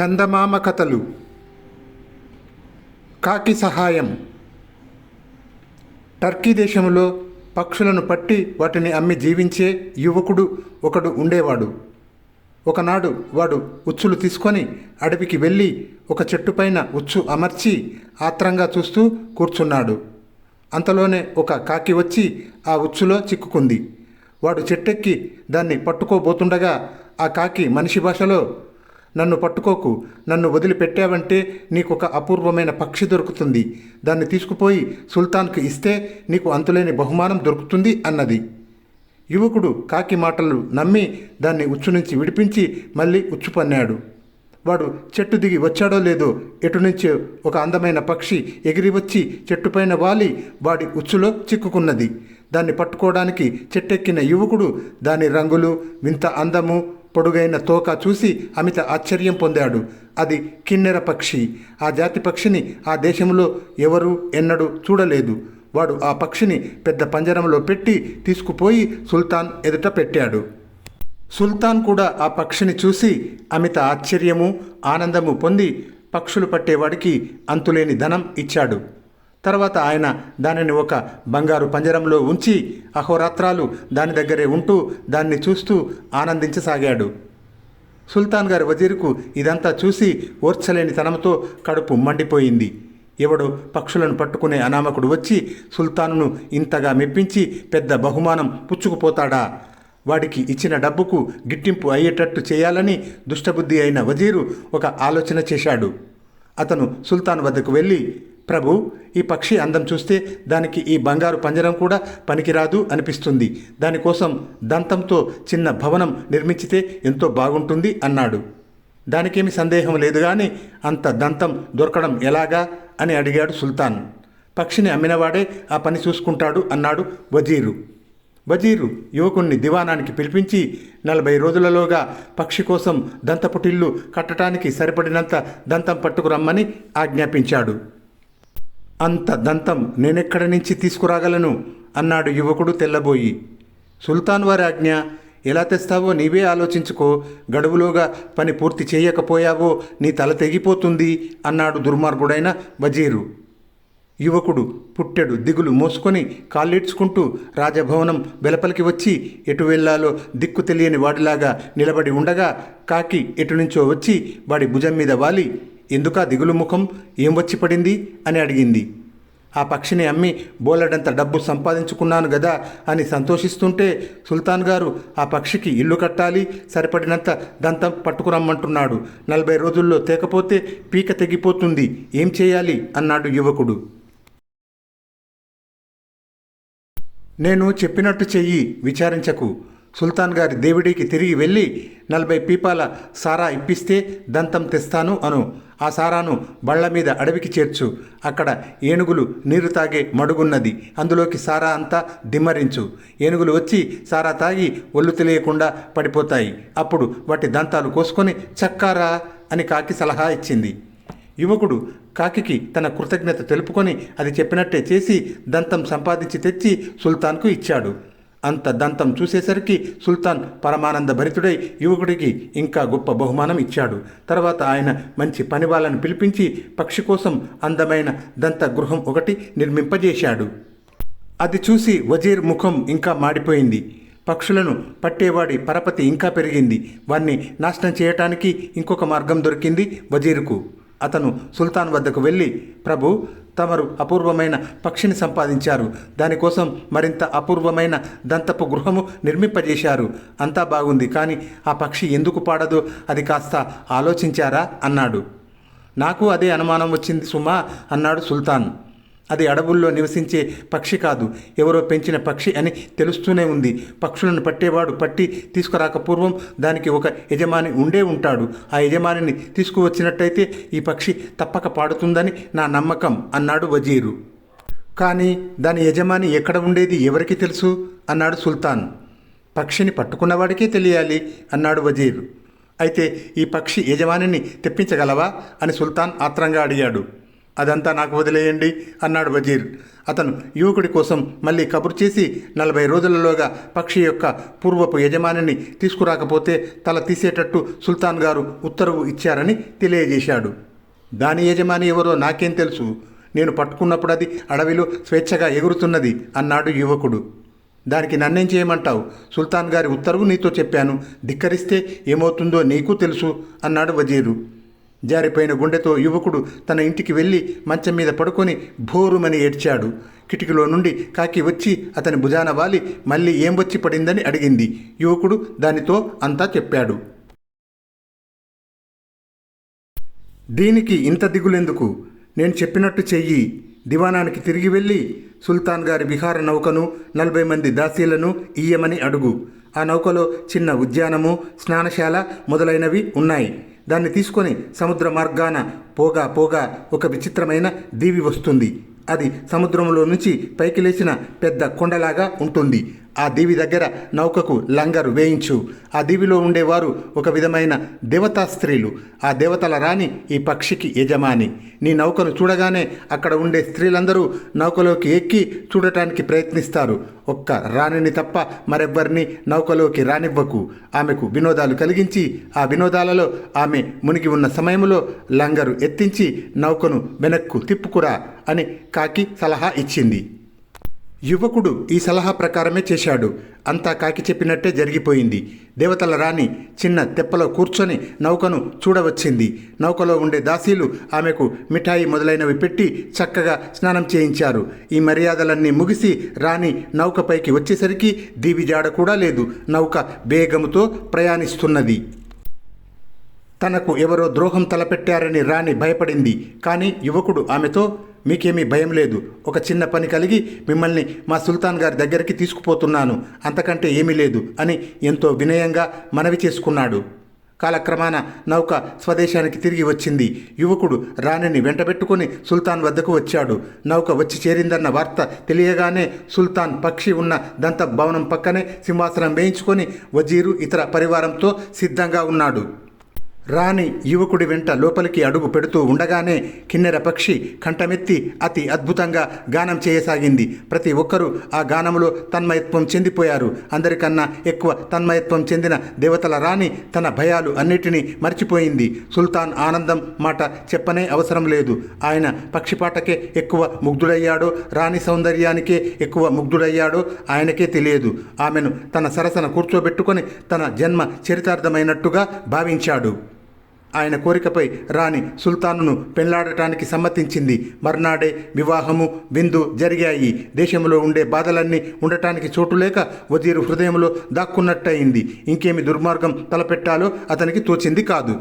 చందమామ కథలు. కాకి సహాయం. టర్కీ దేశంలో పక్షులను పట్టి వాటిని అమ్మి జీవించే యువకుడు ఒకడు ఉండేవాడు. ఒకనాడు వాడు ఉచ్చులు తీసుకొని అడవికి వెళ్ళి ఒక చెట్టుపైన ఉచ్చు అమర్చి ఆత్రంగా చూస్తూ కూర్చున్నాడు. అంతలోనే ఒక కాకి వచ్చి ఆ ఉచ్చులో చిక్కుకుంది. వాడు చెట్టెక్కి దాన్ని పట్టుకోబోతుండగా ఆ కాకి మనిషి భాషలో నన్ను పట్టుకోకు నన్ను వదిలిపెట్టావంటే నీకు ఒక అపూర్వమైన పక్షి దొరుకుతుంది. దాన్ని తీసుకుపోయి సుల్తాన్కు ఇస్తే నీకు అంతులేని బహుమానం దొరుకుతుంది అన్నది. యువకుడు కాకి మాటలు నమ్మి దాన్ని ఉచ్చు నుంచి విడిపించి మళ్ళీ ఉచ్చు పన్నాడు. వాడు చెట్టు దిగి వచ్చాడో లేదో ఎటు నుంచో ఒక అందమైన పక్షి ఎగిరి వచ్చి చెట్టుపైన వాలి వాడి ఉచ్చులో చిక్కుకున్నది. దాన్ని పట్టుకోవడానికి చెట్టెక్కిన యువకుడు దాని రంగులు వింత అందము పొడుగైన తోక చూసి అమిత ఆశ్చర్యం పొందాడు. అది కిన్నెర పక్షి. ఆ జాతి పక్షిని ఆ దేశంలో ఎవరూ ఎన్నడూ చూడలేదు. వాడు ఆ పక్షిని పెద్ద పంజరంలో పెట్టి తీసుకుపోయి సుల్తాన్ ఎదుట పెట్టాడు. సుల్తాన్ కూడా ఆ పక్షిని చూసి అమిత ఆశ్చర్యము ఆనందము పొంది పక్షులు పట్టేవాడికి అంతులేని ధనం ఇచ్చాడు. తర్వాత ఆయన దానిని ఒక బంగారు పంజరంలో ఉంచి అహోరాత్రాలు దాని దగ్గరే ఉంటూ దాన్ని చూస్తూ ఆనందించసాగాడు. సుల్తాన్ గారి వజీరుకు ఇదంతా చూసి ఓర్చలేని తనంతో కడుపు మండిపోయింది. ఎవడో పక్షులను పట్టుకునే అనామకుడు వచ్చి సుల్తానును ఇంతగా మెప్పించి పెద్ద బహుమానం పుచ్చుకుపోతాడా? వాడికి ఇచ్చిన డబ్బుకు గిట్టింపు అయ్యేటట్టు చేయాలని దుష్టబుద్ధి అయిన వజీరు ఒక ఆలోచన చేశాడు. అతను సుల్తాన్ వద్దకు వెళ్ళి ప్రభు ఈ పక్షి అందం చూస్తే దానికి ఈ బంగారు పంజరం కూడా పనికిరాదు అనిపిస్తుంది. దానికోసం దంతంతో చిన్న భవనం నిర్మించితే ఎంతో బాగుంటుంది అన్నాడు. దానికేమి సందేహం లేదు కానీ అంత దంతం దొరకడం ఎలాగా అని అడిగాడు సుల్తాన్. పక్షిని అమ్మినవాడే ఆ పని చూసుకుంటాడు అన్నాడు వజీరు. వజీరు యువకుణ్ణి దివానానికి పిలిపించి నలభై రోజులలోగా పక్షి కోసం దంతపుటిల్లు కట్టడానికి సరిపడినంత దంతం పట్టుకురమ్మని ఆజ్ఞాపించాడు. అంత దంతం నేనెక్కడి నుంచి తీసుకురాగలను? అన్నాడు యువకుడు తెల్లబోయి. సుల్తాన్ వారి ఆజ్ఞ ఎలా తెస్తావో నీవే ఆలోచించుకో. గడువులోగా పని పూర్తి చేయకపోయావో నీ తల తెగిపోతుంది అన్నాడు దుర్మార్గుడైన వజీరు. యువకుడు పుట్టెడు దిగులు మోసుకొని కాళ్ళీడ్చుకుంటూ రాజభవనం వెలపలికి వచ్చి ఎటు వెళ్ళాలో దిక్కు తెలియని వాడిలాగా నిలబడి ఉండగా కాకి ఎటు నుంచో వచ్చి వాడి భుజం మీద వాలి. ఎందుకా దిగులు ముఖం? ఏం వచ్చి పడింది? అని అడిగింది. ఆ పక్షిని అమ్మి బోలెడంత డబ్బు సంపాదించుకున్నాను గదా అని సంతోషిస్తుంటే సుల్తాన్ గారు ఆ పక్షికి ఇల్లు కట్టాలి సరిపడినంత దంతం పట్టుకురమ్మంటున్నాడు. నలభై రోజుల్లో తేకపోతే పీక తెగిపోతుంది. ఏం చేయాలి? అన్నాడు యువకుడు. నేను చెప్పినట్టు చెయ్యి విచారించకు. సుల్తాన్ గారి దేవుడికి తిరిగి వెళ్ళి నలభై పీపాల సారా ఇప్పిస్తే దంతం తెస్తాను అను. ఆ సారాను బళ్ళ మీద అడవికి చేర్చు. అక్కడ ఏనుగులు నీరు తాగే మడుగున్నది. అందులోకి సారా అంతా దిమ్మరించు. ఏనుగులు వచ్చి సారా తాగి ఒళ్ళు తెలియకుండా పడిపోతాయి. అప్పుడు వాటి దంతాలు కోసుకొని చక్కారా అని కాకి సలహా ఇచ్చింది. యువకుడు కాకికి తన కృతజ్ఞత తెలుపుకొని అది చెప్పినట్టే చేసి దంతం సంపాదించి తెచ్చి సుల్తాన్కు ఇచ్చాడు. అంత దంతం చూసేసరికి సుల్తాన్ పరమానంద భరితుడై యువకుడికి ఇంకా గొప్ప బహుమానం ఇచ్చాడు. తర్వాత ఆయన మంచి పని వాళ్ళను పిలిపించి పక్షి కోసం అందమైన దంత గృహం ఒకటి నిర్మింపజేశాడు. అది చూసి వజీర్ ముఖం ఇంకా మాడిపోయింది. పక్షులను పట్టేవాడి పరపతి ఇంకా పెరిగింది. వాణ్ణి నాశనం చేయటానికి ఇంకొక మార్గం దొరికింది వజీరుకు. అతను సుల్తాన్ వద్దకు వెళ్ళి ప్రభు తమరు అపూర్వమైన పక్షిని సంపాదించారు. దానికోసం మరింత అపూర్వమైన దంతపు గృహము నిర్మింపజేశారు. అంతా బాగుంది కానీ ఆ పక్షి ఎందుకు పాడదో? అది కాస్త ఆలోచించారా? అన్నాడు. నాకు అదే అనుమానం వచ్చింది సుమా అన్నాడు సుల్తాన్. అది అడవుల్లో నివసించే పక్షి కాదు. ఎవరో పెంచిన పక్షి అని తెలుస్తూనే ఉంది. పక్షులను పట్టేవాడు పట్టి తీసుకురాక పూర్వం దానికి ఒక యజమాని ఉండే ఉంటాడు. ఆ యజమానిని తీసుకువచ్చినట్టయితే ఈ పక్షి తప్పక పాడుతుందని నా నమ్మకం అన్నాడు వజీరు. కానీ దాని యజమాని ఎక్కడ ఉండేది ఎవరికి తెలుసు? అన్నాడు సుల్తాన్. పక్షిని పట్టుకున్నవాడికే తెలియాలి అన్నాడు వజీరు. అయితే ఈ పక్షి యజమానిని తెప్పించగలవా? అని సుల్తాన్ ఆత్రంగా అడిగాడు. అదంతా నాకు వదిలేయండి అన్నాడు వజీర్. అతను యువకుడి కోసం మళ్ళీ కబురు చేసి నలభై రోజులలోగా పక్షి యొక్క పూర్వపు యజమానిని తీసుకురాకపోతే తల తీసేటట్టు సుల్తాన్ గారు ఉత్తర్వు ఇచ్చారని తెలియజేశాడు. దాని యజమాని ఎవరో నాకేం తెలుసు. నేను పట్టుకున్నప్పుడు అది అడవిలో స్వేచ్ఛగా ఎగురుతున్నది అన్నాడు యువకుడు. దానికి నన్నేం చేయమంటావు? సుల్తాన్ గారి ఉత్తర్వు నీతో చెప్పాను. ధిక్కరిస్తే ఏమవుతుందో నీకు తెలుసు అన్నాడు వజీరు. జారిపోయిన గుండెతో యువకుడు తన ఇంటికి వెళ్ళి మంచం మీద పడుకొని భోరుమని ఏడ్చాడు. కిటికీలో నుండి కాకి వచ్చి అతని భుజాన వాలి మళ్ళీ ఏం వచ్చి పడిందని అడిగింది. యువకుడు దానితో అంతా చెప్పాడు. దీనికి ఇంత దిగులెందుకు? నేను చెప్పినట్టు చెయ్యి. దివానానికి తిరిగి వెళ్ళి సుల్తాన్ గారి విహార నౌకను నలభై మంది దాసీలను ఇయ్యమని అడుగు. ఆ నౌకలో చిన్న ఉద్యానము స్నానశాల మొదలైనవి ఉన్నాయి. దాన్ని తీసుకొని సముద్ర మార్గాన పోగా పోగా ఒక విచిత్రమైన దీవి వస్తుంది. అది సముద్రంలో నుంచి పైకి లేచిన పెద్ద కొండలాగా ఉంటుంది. ఆ దీవి దగ్గర నౌకకు లంగరు వేయించు. ఆ దీవిలో ఉండేవారు ఒక విధమైన దేవతా స్త్రీలు. ఆ దేవతల రాణి ఈ పక్షికి యజమాని. నీ నౌకను చూడగానే అక్కడ ఉండే స్త్రీలందరూ నౌకలోకి ఎక్కి చూడటానికి ప్రయత్నిస్తారు. ఒక్క రాణిని తప్ప మరెవ్వరిని నౌకలోకి రానివ్వకు. ఆమెకు వినోదాలు కలిగించి ఆ వినోదాలలో ఆమె మునిగి ఉన్న సమయంలో లంగరు ఎత్తించి నౌకను వెనక్కు తిప్పుకురా అని కాకి సలహా ఇచ్చింది. యువకుడు ఈ సలహా ప్రకారమే చేశాడు. అంతా కాకి చెప్పినట్టే జరిగిపోయింది. దేవతల రాణి చిన్న తెప్పలో కూర్చొని నౌకను చూడవచ్చింది. నౌకలో ఉండే దాసీలు ఆమెకు మిఠాయి మొదలైనవి పెట్టి చక్కగా స్నానం చేయించారు. ఈ మర్యాదలన్నీ ముగిసి రాణి నౌకపైకి వచ్చేసరికి దీవిజాడ కూడా లేదు. నౌక వేగముతో ప్రయాణిస్తున్నది. తనకు ఎవరో ద్రోహం తలపెట్టారని రాణి భయపడింది. కానీ యువకుడు ఆమెతో మీకేమీ భయం లేదు. ఒక చిన్న పని కలిగి మిమ్మల్ని మా సుల్తాన్ గారి దగ్గరికి తీసుకుపోతున్నాను. అంతకంటే ఏమీ లేదు అని ఎంతో వినయంగా మనవి చేసుకున్నాడు. కాలక్రమాన నౌక స్వదేశానికి తిరిగి వచ్చింది. యువకుడు రాణిని వెంటబెట్టుకుని సుల్తాన్ వద్దకు వచ్చాడు. నౌక వచ్చి చేరిందన్న వార్త తెలియగానే సుల్తాన్ పక్షి ఉన్న దంత భవనం పక్కనే సింహాసనం వేయించుకొని వజీరు ఇతర పరివారంతో సిద్ధంగా ఉన్నాడు. రాణి యువకుడి వెంట లోపలికి అడుగు పెడుతూ ఉండగానే కిన్నెర పక్షి కంఠమెత్తి అతి అద్భుతంగా గానం చేయసాగింది. ప్రతి ఒక్కరూ ఆ గానంలో తన్మయత్వం చెందిపోయారు. అందరికన్నా ఎక్కువ తన్మయత్వం చెందిన దేవతల రాణి తన భయాలు అన్నిటినీ మర్చిపోయింది. సుల్తాన్ ఆనందం మాట చెప్పనే అవసరం లేదు. ఆయన పక్షిపాటకే ఎక్కువ ముగ్ధుడయ్యాడో రాణి సౌందర్యానికే ఎక్కువ ముగ్ధుడయ్యాడో ఆయనకే తెలియదు. ఆమెను తన సరసన కూర్చోబెట్టుకొని తన జన్మ చరితార్థమైనట్టుగా భావించాడు. ఆయన కోరికపై రాణి సుల్తానును పెళ్ళాడటానికి సమ్మతించింది. మర్నాడే వివాహము విందు జరిగాయి. దేశంలో ఉండే బాధలన్నీ ఉండటానికి చోటు లేక వజీరు హృదయంలో దాక్కున్నట్టయింది. ఇంకేమి దుర్మార్గం తలపెట్టాలో అతనికి తోచింది కాదు.